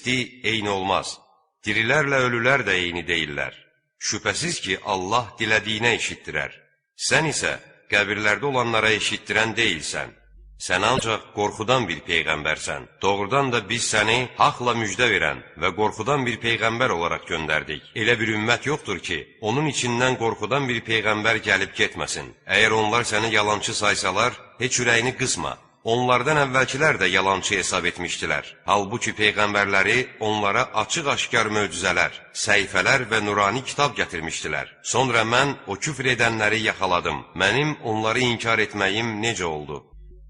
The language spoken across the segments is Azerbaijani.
isti eyni olmaz. Dirilərlə ölülər də eyni deyillər. Şübhəsiz ki, Allah dilədiyinə eşitdirər. Sən isə qəbirlərdə olanlara eşitdirən deyilsən. Sən ancaq qorxudan bir peyğəmbərsən. Doğrudan da biz səni haqla müjdə verən və qorxudan bir peyğəmbər olaraq göndərdik. Elə bir ümmət yoxdur ki, onun içindən qorxudan bir peyğəmbər gəlib getməsin. Əgər onlar səni yalançı saysalar, heç ürəyini qısma. Onlardan əvvəlkilər də yalançı hesab etmişdilər. Halbuki peyğəmbərləri onlara açıq-aşkar möcüzələr, səhifələr və nurani kitab gətirmişdilər. Sonra mən o küfr edənləri yaxaladım. Mənim onları inkar etməyim necə oldu?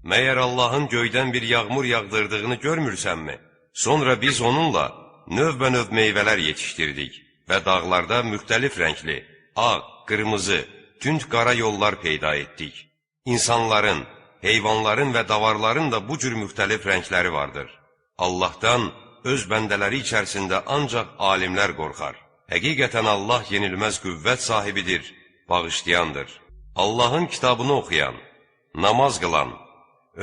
Məyər Allahın göydən bir yağmur yağdırdığını görmürsənmi? Sonra biz onunla növbə-növ meyvələr yetişdirdik və dağlarda müxtəlif rəngli, ağ, qırmızı, tünd qara yollar peyda etdik. İnsanların, heyvanların və davarların da bu cür müxtəlif rəngləri vardır. Allahdan öz bəndələri içərisində ancaq alimlər qorxar. Həqiqətən Allah yenilməz qüvvət sahibidir, bağışlayandır. Allahın kitabını oxuyan, namaz qılan,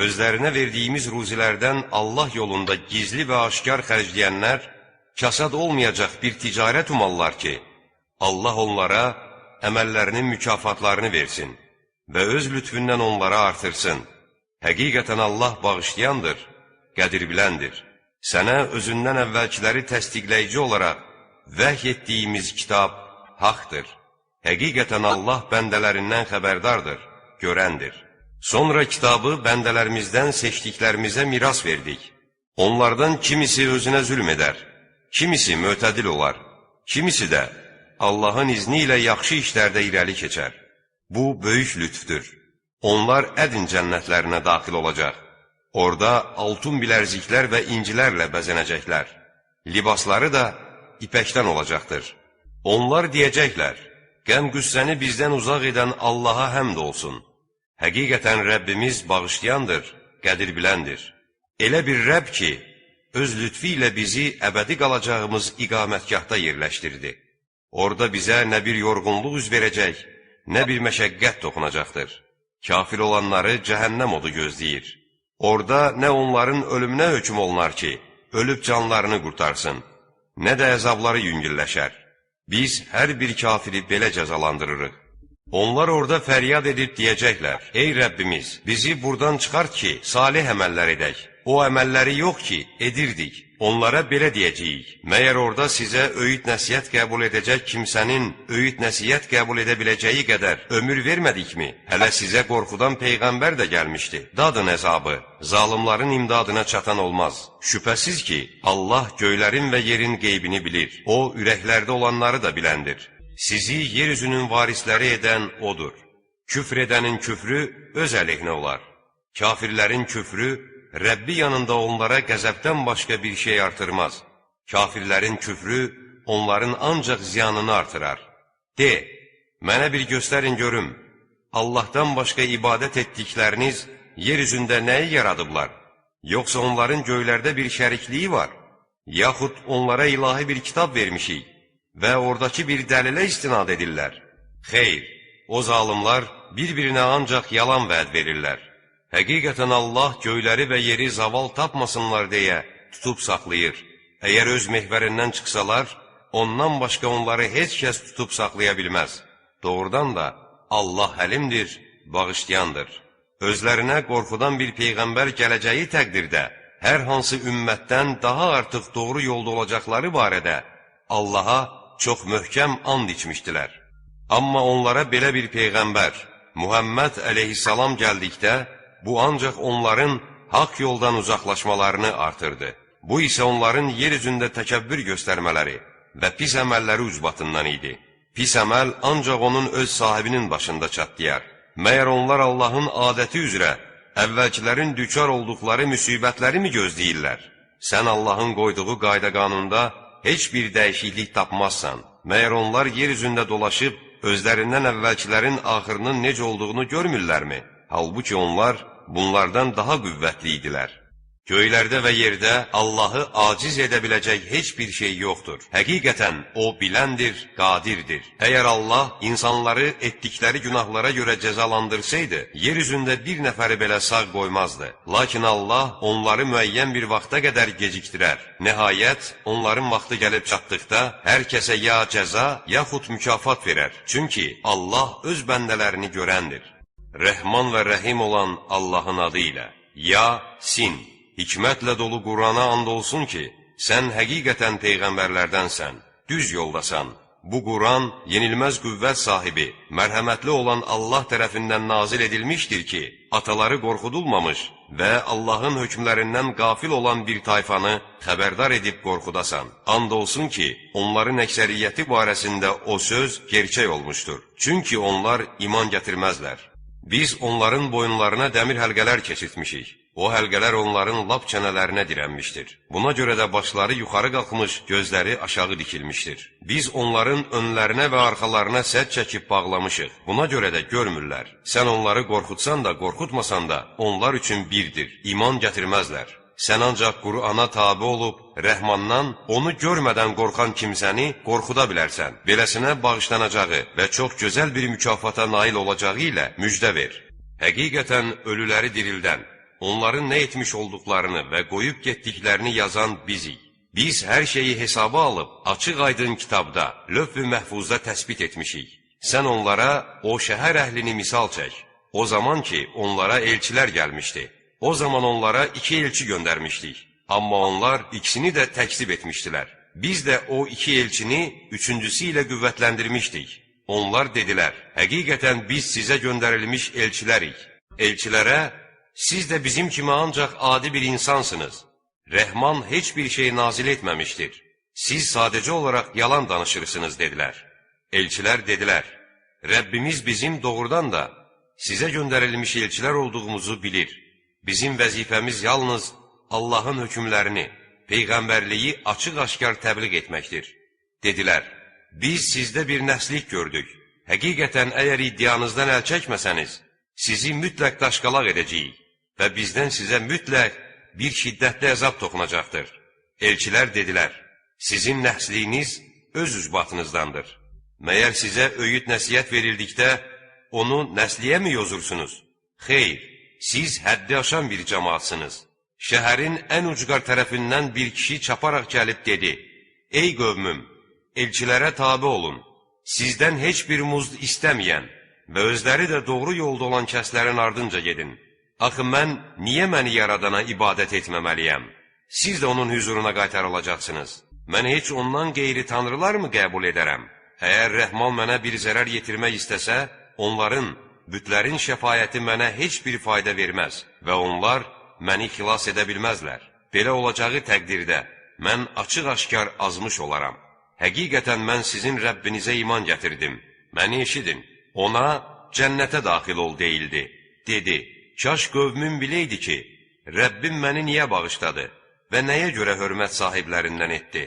özlərinə verdiyimiz ruzilərdən Allah yolunda gizli və aşkar xərcləyənlər kasad olmayacaq bir ticarət umallar ki, Allah onlara əməllərinin mükafatlarını versin və öz lütfündən onlara artırsın. Həqiqətən Allah bağışlayandır, qədir biləndir. Sənə özündən əvvəlkiləri təsdiqləyici olaraq vəhy etdiyimiz kitab haqdır. Həqiqətən Allah bəndələrindən xəbərdardır, görəndir. Sonra kitabı bəndələrimizdən seçdiklərimizə miras verdik. Onlardan kimisi özünə zülm edər, kimisi mötədil olar, kimisi də Allahın izni ilə yaxşı işlərdə irəli keçər. Bu, böyük lütfdür. Onlar ədin cənnətlərinə daxil olacaq. Orada altun bilərziklər və incilərlə bəzənəcəklər. Libasları da ipəkdən olacaqdır. Onlar deyəcəklər, qəm-qüssəni bizdən uzaq edən Allaha həmd olsun. Həqiqətən Rəbbimiz bağışlayandır, qədir biləndir. Elə bir Rəbb ki, öz lütfi ilə bizi əbədi qalacağımız iqamətgahda yerləşdirdi. Orada bizə nə bir yorğunluq üz verəcək, nə bir məşəqqət toxunacaqdır. Kafir olanları cəhənnəm odu gözləyir. Orada nə onların ölümünə hökm olunar ki, ölüb canlarını qurtarsın, nə də əzabları yüngülləşər. Biz hər bir kafiri belə cəzalandırırıq. Onlar orada fəryad edib deyəcəklər: Ey Rəbbimiz, bizi burdan çıxart ki, salih əməllər edək. O əməlləri yox ki, edirdik. Onlara belə deyəcəyik: Məyər orada sizə öyüd nəsihət qəbul edəcək kimsənin öyüd nəsihət qəbul edə biləcəyi qədər ömür vermədikmi? Hələ sizə qorxudan peyğəmbər də gəlmişdi. Dadın əzabı, zalimların imdadına çatan olmaz. Şübhəsiz ki, Allah göylərin və yerin qeybini bilir. O, ürəklərdə olanları da biləndir. Sizi yeryüzünün varisləri edən O'dur. Küfr edənin küfrü öz əleyhinə olar. Kafirlərin küfrü Rəbbi yanında onlara qəzəbdən başqa bir şey artırmaz. Kafirlərin küfrü onların ancaq ziyanını artırar. De, mənə bir göstərin görüm, Allahdan başqa ibadət etdikləriniz yer üzündə nəyi yaradıblar? Yoxsa onların göylərdə bir şərikliyi var? Yaxud onlara ilahi bir kitab vermişik və oradakı bir dəlilə istinad edirlər? Xeyr, o zalimlar bir-birinə ancaq yalan vəd verirlər. Həqiqətən Allah göyləri və yeri zaval tapmasınlar deyə tutub saxlayır. Əgər öz mehvərindən çıxsalar, ondan başqa onları heç kəs tutub saxlaya bilməz. Doğrudan da Allah həlimdir, bağışlayandır. Özlərinə qorxudan bir peyğəmbər gələcəyi təqdirdə, hər hansı ümmətdən daha artıq doğru yolda olacaqları barədə Allaha çox möhkəm and içmişdilər. Amma onlara belə bir peyğəmbər, Muhammed əleyhissalam gəldikdə, bu ancaq onların haqq yoldan uzaqlaşmalarını artırdı. Bu isə onların yer üzündə təkəbbür göstərmələri və pis əməlləri ucbatından idi. Pis əməl ancaq onun öz sahibinin başında çatlayar. Məyər onlar Allahın adəti üzrə əvvəlkilərin düçar olduqları müsibətləri mi gözləyirlər? Sən Allahın qoyduğu qayda qanunda heç bir dəyişiklik tapmazsan. Məyər onlar yer üzündə dolaşıb özlərindən əvvəlkilərin axırının necə olduğunu görmürlərmi? Halbuki onlar bunlardan daha qüvvətli idilər. Göylərdə və yerdə Allahı aciz edə biləcək heç bir şey yoxdur. Həqiqətən O biləndir, qadirdir. Əgər Allah insanları etdikləri günahlara görə cəzalandırsaydı, yer üzündə bir nəfəri belə sağ qoymazdı. Lakin Allah onları müəyyən bir vaxta qədər gecikdirər. Nəhayət, onların vaxtı gəlib çatdıqda hər kəsə ya cəza, yaxud mükafat verər. Çünki Allah öz bəndələrini görəndir. Rəhman və Rəhim olan Allahın adı ilə. Ya Sin Hikmətlə dolu Qurana and olsun ki, sən həqiqətən peyğəmbərlərdənsən, düz yoldasan. Bu Quran yenilməz qüvvət sahibi, mərhəmətli olan Allah tərəfindən nazil edilmişdir ki, ataları qorxudulmamış və Allahın hökmlərindən qafil olan bir tayfanı xəbərdar edib qorxudasan. And olsun ki, onların əksəriyyəti barəsində o söz gerçək olmuşdur. Çünki onlar iman gətirməzlər. Biz onların boyunlarına dəmir həlqələr keçirtmişik. O həlqələr onların lap çənələrinə dirənmişdir. Buna görə də başları yuxarı qalxmış, gözləri aşağı dikilmişdir. Biz onların önlərinə və arxalarına sədd çəkib bağlamışıq. Buna görə də görmürlər. Sən onları qorxutsan da, qorxutmasan da, onlar üçün birdir. İman gətirməzlər. Sən ancaq Qur'ana tabi olub, Rəhmandan onu görmədən qorxan kimsəni qorxuda bilərsən. Beləsinə bağışlanacağı və çox gözəl bir mükafata nail olacağı ilə müjdə ver. Həqiqətən ölüləri dirildən, onların nə etmiş olduqlarını və qoyub getdiklərini yazan bizik. Biz hər şeyi hesaba alıb, açıq aydın kitabda, lövh-ü məhfuzda təsbit etmişik. Sən onlara o şəhər əhlini misal çək. O zaman ki, onlara elçilər gəlmişdi. O zaman onlara iki elçi göndərmişdik. Amma onlar ikisini də təkzib etmişdilər. Biz də o iki elçini üçüncüsü ilə qüvvətləndirmişdik. Onlar dedilər, həqiqətən biz sizə göndərilmiş elçilərik. Elçilərə, siz də bizim kimi ancaq adi bir insansınız. Rəhman heç bir şey nazil etməmişdir. Siz sadəcə olaraq yalan danışırsınız, dedilər. Elçilər dedilər, Rəbbimiz bizim doğrudan da sizə göndərilmiş elçilər olduğumuzu bilir. Bizim vəzifəmiz yalnız Allahın hökmlərini, Peyğəmbərliyi açıq-aşkar təbliğ etməkdir. Dedilər, biz sizdə bir nəslik gördük. Həqiqətən əgər iddianızdan əl çəkməsəniz, sizi mütləq daşqalaq edəcəyik və bizdən sizə mütləq bir şiddətli əzab toxunacaqdır. Elçilər dedilər, sizin nəsliyiniz öz üzbatınızdandır. Məyər sizə öyüd nəsiyyət verildikdə, onu nəsliyəmi yozursunuz? Xeyr, siz həddi aşan bir cəmaatsınız. Şəhərin ən ucqar tərəfindən bir kişi çaparaq gəlib dedi, Ey qövmüm, elçilərə tabi olun, sizdən heç bir muzd istəməyən və özləri də doğru yolda olan kəslərin ardınca gedin. Axı mən niyə məni yaradana ibadət etməməliyəm? Siz də onun hüzuruna qaytarılacaqsınız. Mən heç ondan qeyri tanrılar mı qəbul edərəm? Əgər Rəhman mənə bir zərər yetirmək istəsə, onların, bütlərin şəfayəti mənə heç bir fayda verməz və onlar məni xilas edə bilməzlər. Belə olacağı təqdirdə mən açıq-aşkar azmış olaram. Həqiqətən mən sizin Rəbbinizə iman gətirdim. Məni eşidin. Ona cənnətə daxil ol deyildi. Dedi, kaş qövmüm biləydi ki, Rəbbim məni niyə bağışladı və nəyə görə hörmət sahiblərindən etdi?